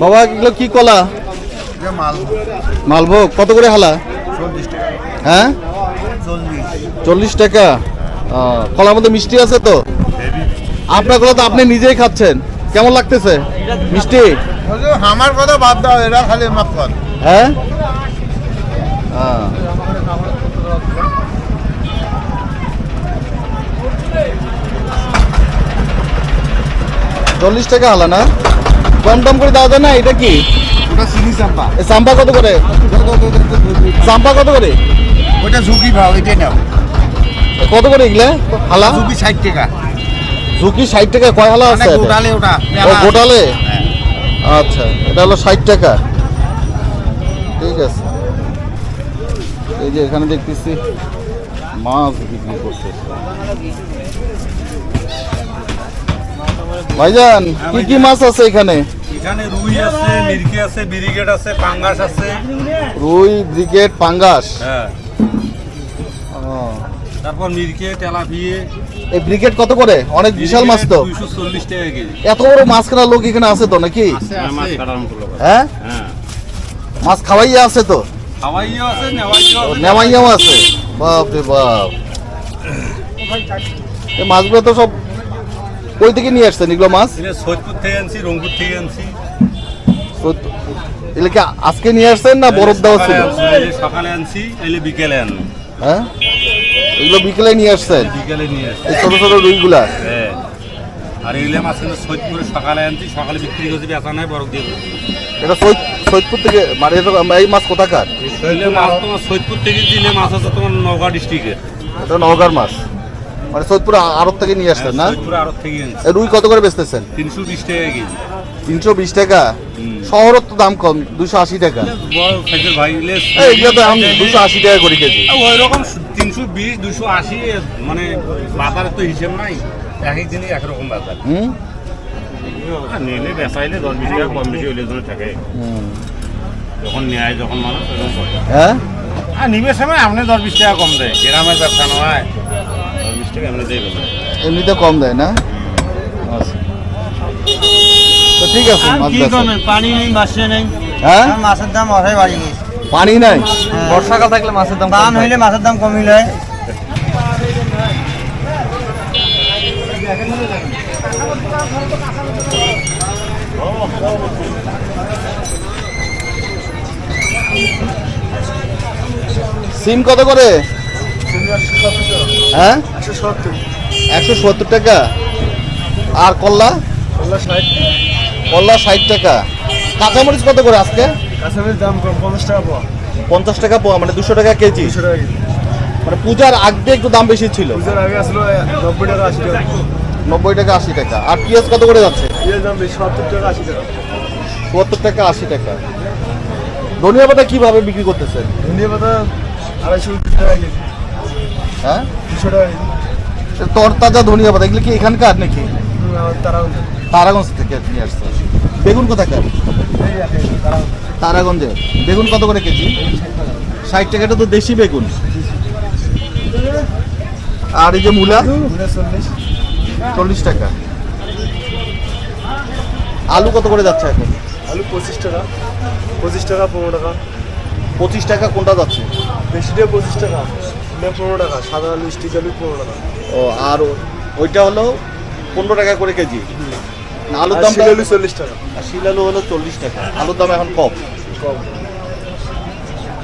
বাবা এগুলো কি কলা? মাল মালভোগ। কত করে হালা? চল্লিশ টাকা। হ্যাঁ? চল্লিশ। টাকা। কলার মধ্যে মিষ্টি আছে তো? আপনার কলা তো আপনি নিজেই খাচ্ছেন। কেমন লাগতেছে? মিষ্টি? আমার কথা বাদ দাও এরা খালি মাফ কর হ্যাঁ চল্লিশ টাকা হালা না? কম টম করে দেওয়া যায় না এটা কি? চাম্পা। কত করে? চাম্পা কত করে? ওটা ঝুঁকি ভাও এটাই নাও। কত করে এগুলা? হালা? ঝুঁকি ষাট টাকা। ঝুঁকি ষাট টাকা কয় হালা মানে আছে গোটালে ওটা গোটালে? হ্যাঁ। আচ্ছা এটা হলো ষাট টাকা। ঠিক আছে। এই যে এখানে দেখতেছি মাছ বিক্রি করতেছে। ভাইজান কি কি মাছ আছে এখানে? এখানে রুই আছে মিরকি আছে বিরিগেট আছে পাঙ্গাস আছে। রুই ব্রিগেড পাঙ্গাস? হ্যাঁ। তারপর মিরকে তেলাপিয়ে। এই ব্রিগেড কত করে? অনেক বিশাল মাছ তো। দুইশো চল্লিশ টাকা কেজি। এত বড় মাছ কেনার লোক এখানে আছে তো নাকি? হ্যাঁ, মাছ কাটার মতো লোক আছে। হ্যাঁ? হ্যাঁ। মাছ খাওয়াইয়া আছে তো? হাওয়াইও আছে নেওয়াইও আছে। নেমাইয়াও আছে। বাপ রে বাপ। এই মাছগুলো তো সব কই থেকে নিয়ে আসছেন এগুলো মাছ? এনে সৈয়দপুর থেকে আনছি রংপুর থেকে আনছি। এগুলো কি আজকে নিয়ে আসছেন না বরফ দেওয়া ছিল? সকালে আনছি, সকালে আনছি এলে বিকেলে আনলাম হ্যাঁ? এগুলো বিকেলে নিয়ে আসছেন? বিকেলে নিয়ে আসছি। এই ছোট ছোট রুইগুলা? হ্যাঁ। আর এগুলো মাছ কিন্তু সৈয়দপুরে সকালে আনছি সকালে বিক্রি করছি বেচা নাই বরফ দিয়ে এটা সৈয়দ- সৈয়দপুর থেকে মানে এই মাছ কোথাকার? এলে মাছ তোমার সৈয়দপুর থেকে দিলে মাছ আছে তোমার নওগাঁ ডিস্ট্রিক্টের এটা নওগাঁর মাছ। মানে সৈয়দপুর আড়ত থেকে নিয়ে আসছেন না? সৈয়দপুরে আড়ত থেকে রুই কত করে বেচতেছেন? তিনশো বিশ টাকা কেজি। তিনশো বিশ টাকা। শহরের তো দাম কম দুশো আশি টাকা। এগুলো তো আমি দুশো আশি টাকা করে কেজি। ওই রকম তিনশো বিশ দুশো আশি মানে বাজারের তো হিসেব নাই। এক এক দিনই একরকম বাজার। হুম? নিলে বেচাইলে দশ বিশ টাকা কম বেশি হইলে থাকে। যখন নেয় যখন মানুষ হ্যাঁ? আর নিবে সময় আপনি দশ বিশ টাকা কম দেয়। গ্রামের ব্যবসা নয়। টাকা দিয়ে এমনিতে কম দেয় না? আচ্ছা। তো ঠিক আছে মাছ কি। পানি নেই নেই। হ্যাঁ? মাছের দাম অথাই বাড়ি গেছে পানি নাই? বর্ষাকাল থাকলে মাছের দাম দাম হইলে মাছের দাম কমিলে সিম কত করে? হ্যাঁ? একশো সত্তর। টাকা? আর কল্লা কল্লা ষাট। টাকা। কাঁচামরিচ কত করে আজকে? দাম কম পঞ্চাশ টাকা পাওয়া পঞ্চাশ টাকা পোয়া মানে দুশো টাকা কেজি। দুশো টাকা কেজি। মানে পূজার আগ একটু দাম বেশি ছিল। পূজার আগে আসলো নব্বই টাকা আশি টাকা। নব্বই টাকা আশি টাকা। আর পেঁয়াজ কত করে যাচ্ছে? দাম বেশি সত্তর টাকা আশি টাকা। সত্তর টাকা আশি টাকা। ধনিয়া পাতা কীভাবে বিক্রি করতেছেন? ধনিয়া পাতা আড়াইশো টাকা কেজি। হ্যাঁ? তরতাজা ধনিয়া পাতা এগুলো কি এখানকার নাকি? তারাগঞ্জ। থেকে নিয়ে আসছে। বেগুন কোথাকার? এই এক কেজি, তারাগঞ্জ। তারাগঞ্জে। বেগুন কত করে কেজি? ষাট টাকাটা তো দেশি বেগুন। আর এই যে মূলা? চল্লিশ। টাকা। আলু কত করে যাচ্ছে এখন? আলু পঁচিশ টাকা। পঁচিশ টাকা পনেরো টাকা। পঁচিশ টাকা কোনটা যাচ্ছে? বেশিটা পঁচিশ টাকা। পনেরো টাকা সাদা আলু স্টিক আলু পনেরো টাকা। ও আর ও- ওইটা হলো পনেরো টাকা করে কেজি। না, আলুর দাম আলু চল্লিশ টাকা। আর শিল আলু হলো চল্লিশ টাকা। আলুর দাম এখন কম। কম।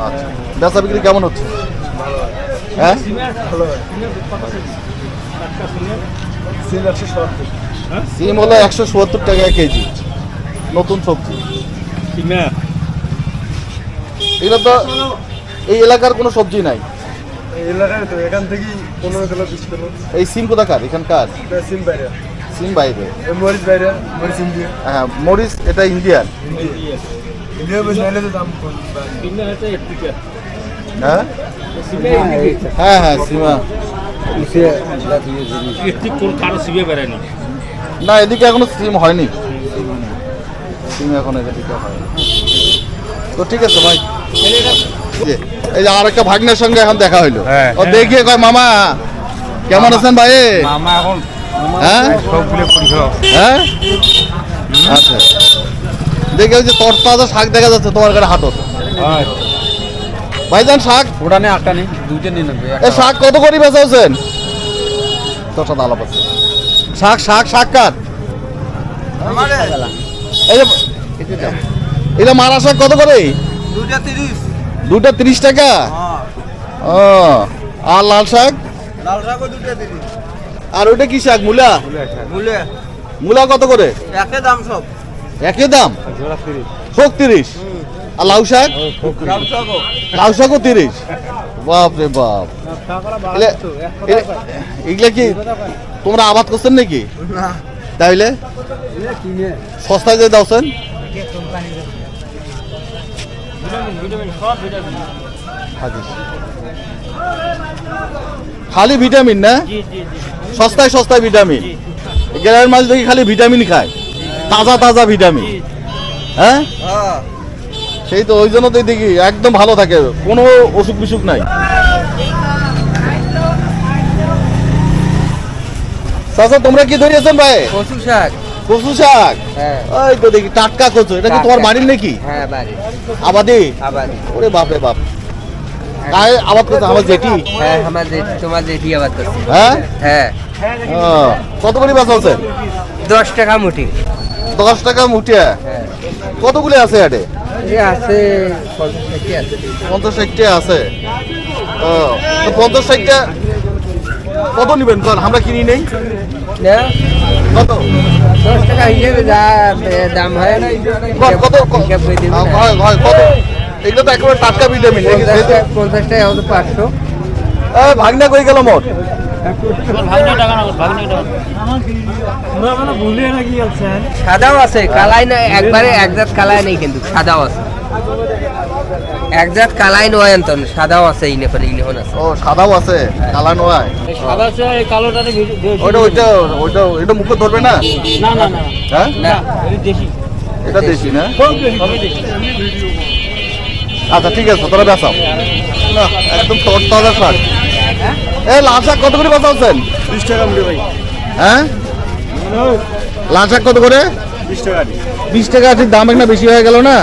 আচ্ছা। বেচা বিক্রি কেমন হচ্ছে? হ্যাঁ। ভালো হয়। একশো সত্তর। সিম হলো একশো সত্তর টাকা কেজি। নতুন সবজি। এগুলো তো এই এলাকার কোনো সবজি নাই। এই এলাকায় তো এখান থেকেই পনেরো কিলো বিশ কিলো। এই সিম কোথাকার? এখানকার? এটা সিম বাইরে। সিম বাইরে। মরিচ বাইরে মরিচ ইন্ডিয়া। হ্যাঁ মরিচ এটা ইন্ডিয়ান ইন্ডিয়া। বেশ নাইলে তো দাম কম। হ্যাঁ? হ্যাঁ হ্যাঁ সীমা। কোন কারও সিবে বেড়ায়নি? না এদিকে এখনও সিম হয়নি। সিম এখন এদিকে হয়নি তো ঠিক আছে ভাই। এই যে আর একটা ভাগ্নের সঙ্গে এখন দেখা হইল। হ্যাঁ, ও দেখিয়ে কয় মামা কেমন আছেন ভাই? মামা এখন হ্যাঁ? হ্যাঁ? আচ্ছা। দেখে ওই যে তরতাজা শাক দেখা যাচ্ছে তোমার ঘরে হাটত। ভাইজান শাক? ওটা নেই আটটা নেই দুইটা নিয়ে নেবে এ শাক কত করে বেচা হচ্ছেন তোর সাথে আলাপ আছে শাক শাক শাক কাট এই যে এটা মারা শাক কত করে দুটা তিরিশ। টাকা? ও আর লাল শাক? লাল শাকও দুটা তিরিশ। আর ওইটা কি শাক মূলা? মূলে মূলা। কত করে? একে দাম সব। একই দাম? শোক তিরিশ। আর লাউ শাক? লাল শাকও। লাউ শাকও তিরিশ। বাপ রে বাপ। এগুলা কি তোমরা আবাদ করছেন নাকি? তাইলে সস্তায় যে দাওছেন? খালি ভিটামিন না? সস্তায় সস্তায় ভিটামিন। গ্রামের মাছ দেখি খালি ভিটামিন খায়। তাজা তাজা ভিটামিন। হ্যাঁ? হ্যাঁ। সেই তো ওই জন্য তো দেখি একদম ভালো থাকে। কোনো অসুখ বিসুখ নাই। চাচা তোমরা কি ধরিয়েছেন ভাই? কচু শাক। কচু শাক? হ্যাঁ। ওই তো দেখি টাটকা কচু। এটা কি তোমার। বাড়ির নাকি? হ্যাঁ বাড়ি আবাদি? ওরে বাপ রে বাপ। গায়ে আবাদ করছে আমার জেঠি। হ্যাঁ আমার জেঠি তোমার জেঠি আবার করছে। হ্যাঁ? হ্যাঁ। কত করে বাস আছে? দশ টাকা মুঠি। দশ টাকা মুঠিয়া হ্যাঁ। কতগুলি আছে আটে আছে পঞ্চাশ ষাটটা আছে। তো পঞ্চাশ ষাটটা কত নিবেন? আমরা কিনি নেই। কত? দশ টাকা হিসেবে যা এ, দাম হয়। কত কত ক- হিসাব করে দিবি না। হয় হয় কত? এগুলো তো একেবারে টাটকা ভিটামিন পঞ্চাশ টাকা পঞ্চাশ পাঁচশো। ভাগনা কই গেল মোট? সাদাও আছে কালাই না একবারে একজাত কালাই নেই কিন্তু সাদাও আছে। একজাত কালাই নয় সাদাও আছে ইনে করে ইনে হন আছে। ও সাদাও আছে কালা নয়। সাদা আছে এই কালোটারে ওইটা ওইটা ওইটা এটা মুখে ধরবে না? না না না। হ্যাঁ? না এটা দেশি। এটা দেশি না? আচ্ছা ঠিক আছে তোরা বেচাও। না একদম তোর তাজা শাক। এ লাল শাক কত করে বেচা হচ্ছেন বিশ টাকা মুড়ে ভাই। হ্যাঁ? লাল শাক কত করে? বিশ টাকা বিশ টাকা আছে দাম একটা বেশি হয়ে গেল না?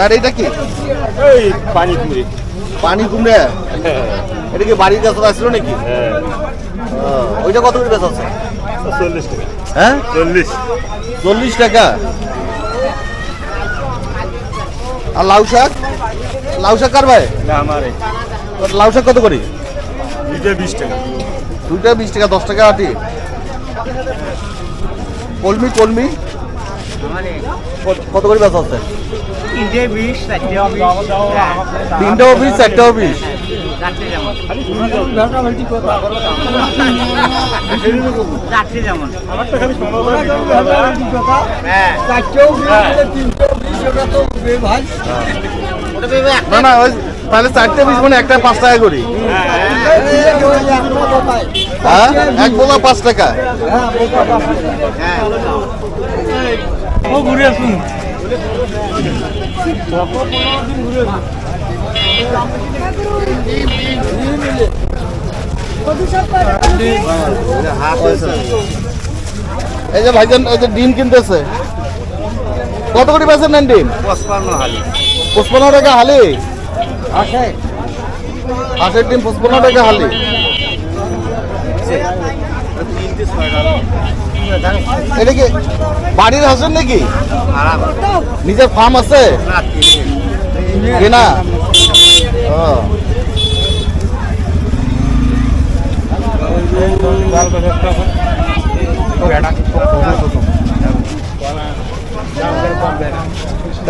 আর এটা কি? এই পানি পুরি পানি কুমড়ে? এটা কি বাড়ির কাছে আসলো নাকি? ও, ওইটা কত করে বেচা আছে? চল্লিশ টাকা। হ্যাঁ? চল্লিশ। চল্লিশ টাকা? আর লাউ শাক? লাউ শাক কার ভাই? আমার লাউ শাক কত করে? দুইটা বিশ টাকা। দুইটা বিশ টাকা দশ টাকা আটি। কলমি কলমি? কত- করে বেচা হচ্ছে তিনটে অফিস চারটে অফিস না না ওই তাহলে চারটে পিস মানে একটা পাঁচ টাকা করি। হ্যাঁ? এক বোলা পাঁচ টাকা। এই যে ভাইজান এই যে ডিম কিনতেছে। কত করে বেচেন নেন ডিম? পঁচপান্ন হালি। পঁচপন্ন টাকা হালি? হাঁসের ডিম পঁচপন্ন টাকা হালি। এটা কি বাড়ির হাঁসের নাকি? নিজের ফার্ম আছে? ও।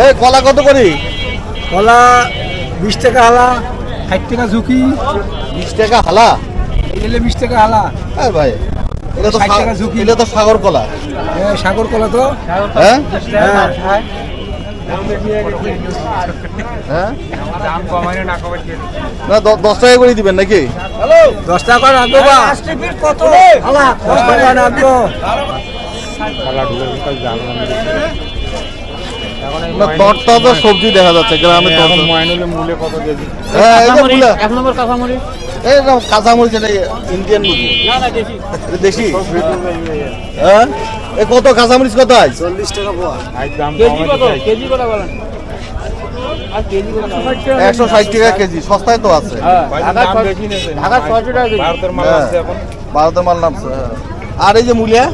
এই কলা কত করি? কলা বিশ টাকা হালা ষাট টাকা ঝুঁকি। বিশ টাকা হালা? এলে বিশ টাকা হালা। এই ভাই। এটা তো 60 সা- টাকা ঝুঁকি। এটা তো সাগর কলা। সাগর কলা তো। হ্যাঁ? হ্যাঁ? হ্যাঁ না দশ টাকা করে দিবেন নাকি? দশ টাকা করে রাখব বা। দশ টাকা রাখব তরতাজা সবজি দেখা যাচ্ছে গ্রামে তরতাজা কত কেজি? হ্যাঁ এই যে কাঁচামরিচ, মূলা। এক নম্বর কাঁচামরিচ। এই না কাঁচামরিচ এটা ইন্ডিয়ান মুরগি? না না দেশি। দেশি? হ্যাঁ? এ কত কাঁচামরিচ কত আজ চল্লিশ টাকা পোয়া। আজ দাম কেজি কত? কেজি কত বলেন? আর কেজি কত? একশো ষাট টাকা কেজি সস্তায় তো আছে। হ্যাঁ ঢাকা টাকা কেজি। ভারতের মাল হ্যাঁ। এখন। ভারতের মাল নামছে হ্যাঁ। আর এই যে মূলিয়া?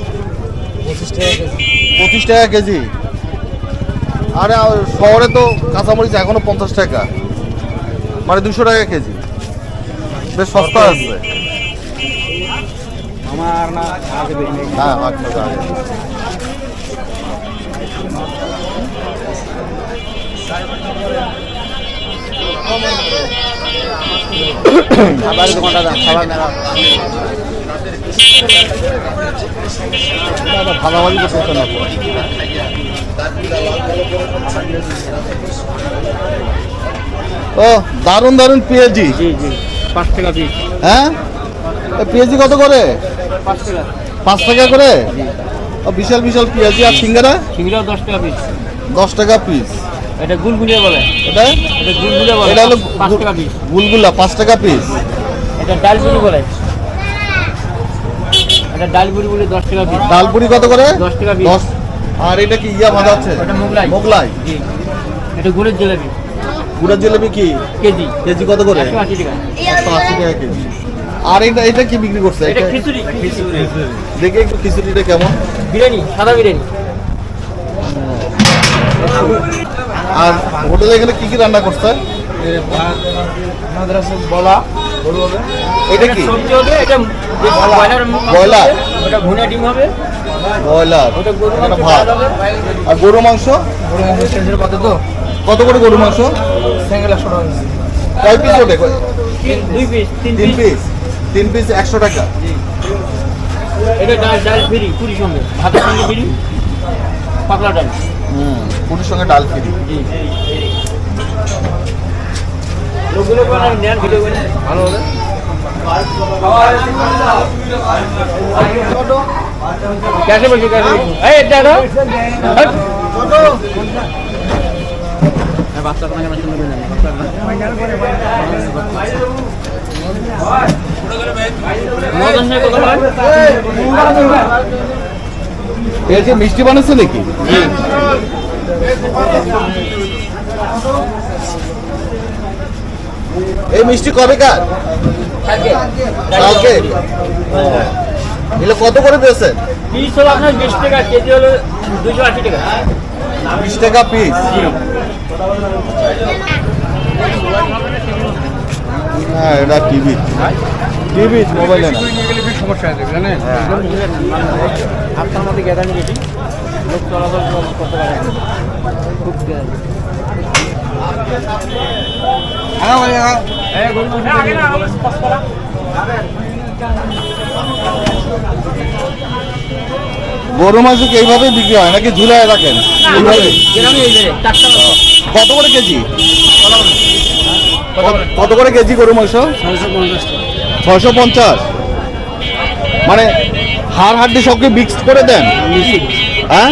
পঁচিশ টাকা কেজি। পঁচিশ টাকা কেজি। আরে শহরে তো কাঁচামরিচ এখনও পঞ্চাশ টাকা। মানে দুশো টাকা কেজি। বেশ সস্তা আছে। আমার না দেখিনি হ্যাঁ আট টাকা আগে। খাবার দোকানটা দাম খাবার মেলা এটা ভাগাভাগি করতে না। ও দারুণ দারুণ পেঁয়াজি জি জি পাঁচ টাকা পিস হ্যাঁ? পেঁয়াজি কত করে? পাঁচ টাকা। পাঁচ টাকা করে? ও বিশাল বিশাল পেঁয়াজি আর সিঙ্গারা? সিঙ্গড়াও দশ টাকা পিস দশ টাকা পিস এটা গুলগুলিয়া বলে। এটা? এটা গুলগুলিয়া বলে। এটা হলো পাঁচ টাকা পিস গুলগুলা পাঁচ টাকা পিস এটা ডালপুরি বলে। এটা ডালপুরি বলে দশ টাকা পিস ডালপুরি কত করে? দশ টাকা পিস আর এটা কি ইয়া ভাজা আছে? ওটা মোগলাই। মোগলাই? জি। এটা গুড়ের জিলাপি। গুড়ের জিলেবি কি? কেজি। কেজি কত করে? একশো আশি টাকা। কেজি। আর এটা এটা কি বিক্রি করছে? এটা এটা খিচুড়ি। খিচুড়ি। দেখে একটু খিচুড়িটা কেমন? বিরিয়ানি সাদা বিরিয়ানি। আর হোটেলে এখানে কি কি রান্না করছে? বলা এটা কি? সবজি হবে এটা ব্রয়লার ব্রয়লার? ওটা ভুনা ডিম হবে। ব্রয়লার। ভাত। আর গরু মাংস? গরু মাংস স্টেজের তো? কত করে গরু মাংস? একশো টাকা। কয় পিস ওঠে তিন- দুই পিস তিন তিন পিস পিস তিন পিস একশো টাকা? এটা ডাল ডাল ফ্রি পুরি সঙ্গে। ভাতের সঙ্গে ফ্রি পাতলা ডাল। হুম পুরীর সঙ্গে ডাল ফ্রি। লোকগুলো নেন ভিডিও ভালো হবে। এই এটা দাও হট। হ্যাঁ, বাচ্চা আপনাকে না শুনবে না বাচ্চা মিষ্টি বানাচ্ছে নাকি? এই মিষ্টি কবে কার? কালকে এগুলো কত করে দিয়েছেন পিস হলো আপনার বিশ টাকা কেজি হলো দুশো আশি টাকা। বিশ টাকা পিস হ্যাঁ এটা টিভি টিভি মোবাইলে না। আপনার মধ্যে গ্যাদানি বেশি? লোক চলাচল করতে পারে খুব গরু গরু এইভাবে বিক্রি হয় নাকি ঝুলায় রাখেন। কত করে কেজি? কত- কত করে কেজি গরু মাংস? ছয়শো পঞ্চাশ মানে হাড় হাড্ডি সবকে মিক্সড করে দেন? হ্যাঁ?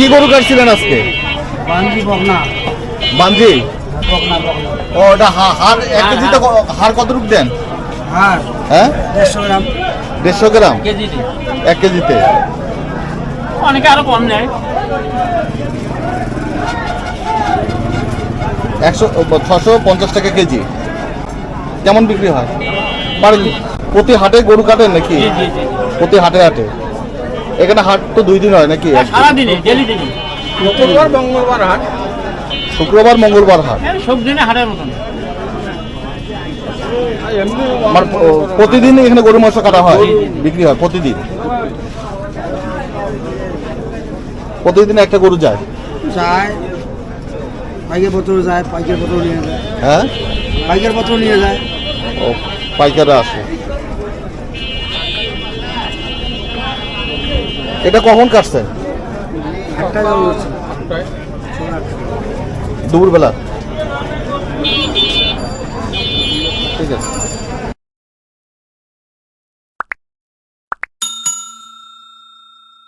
কি গরু কাটছিলেন আজকে? বকনা। ও ওটা হা- হাড় এক কেজিতে ক- হাড় কতটুকু দেন? হ্যাঁ হ্যাঁ? দেড়শো গ্রাম। এক কেজিতে। অনেকে আরও কম নেয়। একশো ছশো পঞ্চাশ টাকা কেজি। কেমন বিক্রি হয়? প্রতি হাটে গরু কাটেন নাকি? প্রতি হাটে হাটে? এখানে হাট তো দুই দিন হয় নাকি? সারাদিনে ডেলি ডেলি শুক্রবার মঙ্গলবার হাট। শুক্রবার মঙ্গলবার হাট? সব দিনে হাটের মতন। মানে প্রতিদিন এখানে গরু মাংস কাটা হয় বিক্রি হয় প্রতিদিন? প্রতিদিন একটা গরু যায়? যায়। পাইকের পত্র যায় পাইকের পত্র নিয়ে যায়। হ্যাঁ? পাইকার পত্র নিয়ে যায়। ও পাইকাররা আসে। এটা কখন একটা দুপুরবেলা। ঠিক আছে।